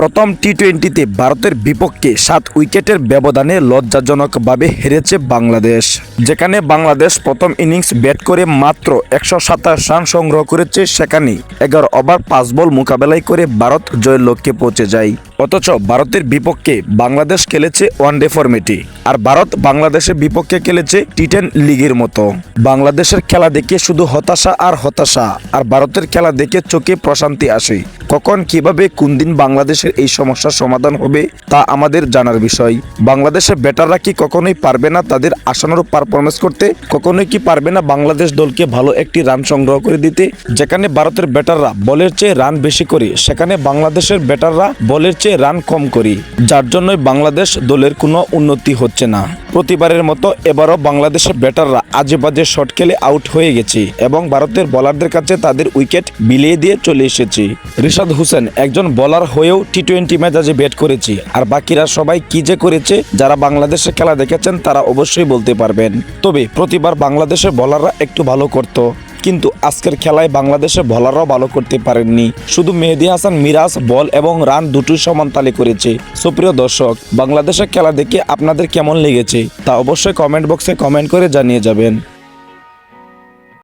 প্রথম টি টোয়েন্টিতে ভারতের বিপক্ষে সাত উইকেটের ব্যবধানে লজ্জাজনকভাবে হেরেছে বাংলাদেশ। যেখানে বাংলাদেশ প্রথম ইনিংস ব্যাট করে মাত্র একশো সাতাশ রান সংগ্রহ করেছে সেখানে এগারো ওভার, পাঁচ বল মোকাবেলায় করে ভারত জয়ের লক্ষ্যে পৌঁছে যায়। অথচ ভারতের বিপক্ষে বাংলাদেশ খেলেছে ওয়ান ওয়ানডে ফরম্যাটে আর ভারত বাংলাদেশের বিপক্ষে খেলেছে টি টেন লিগের মতো। বাংলাদেশের খেলা দেখে শুধু হতাশা আর হতাশা, আর ভারতের খেলা দেখে চোখে প্রশান্তি আসে। কখন কীভাবে কোন দিন বাংলাদেশের এই সমস্যার সমাধান হবে, তা আমাদের জানার বিষয়। বাংলাদেশের ব্যাটাররা কি কখনোই পারবে না তাদের আশানুরূপ পারফরমেন্স করতে? কখনোই কি পারবে না বাংলাদেশ দলকে ভালো একটি রান সংগ্রহ করে দিতে? যেখানে ভারতের ব্যাটাররা বলের চেয়ে রান বেশি করে, সেখানে বাংলাদেশের ব্যাটাররা বলের চেয়ে রান কম করি, যার জন্যই বাংলাদেশ দলের কোনো উন্নতি হচ্ছে না। প্রতিবারের মতো এবারও বাংলাদেশের ব্যাটাররা আজে বাজে শট খেলে আউট হয়ে গেছে এবং ভারতের বলারদের কাছে তাদের উইকেট বিলিয়ে দিয়ে চলে এসেছে। রিশাদ হোসেন একজন বলার হয়েও টি টোয়েন্টি ম্যাচ আজ ব্যাট করেছি, আর বাকিরা সবাই কি যে করেছে, যারা বাংলাদেশের খেলা দেখেছেন তারা অবশ্যই বলতে পারবেন। তবে প্রতিবার বাংলাদেশের বলাররা একটু ভালো করতো। কিন্তু আজকের খেলায় বাংলাদেশের বলাররাও ভালো করতে পারেননি। শুধু মেহেদি হাসান, মিরাজ, বল এবং রান দুটোই সমান তালে করেছে। সুপ্রিয় দর্শক, বাংলাদেশের খেলা দেখে আপনাদের কেমন লেগেছে তা অবশ্যই কমেন্ট বক্সে কমেন্ট করে জানিয়ে যাবেন।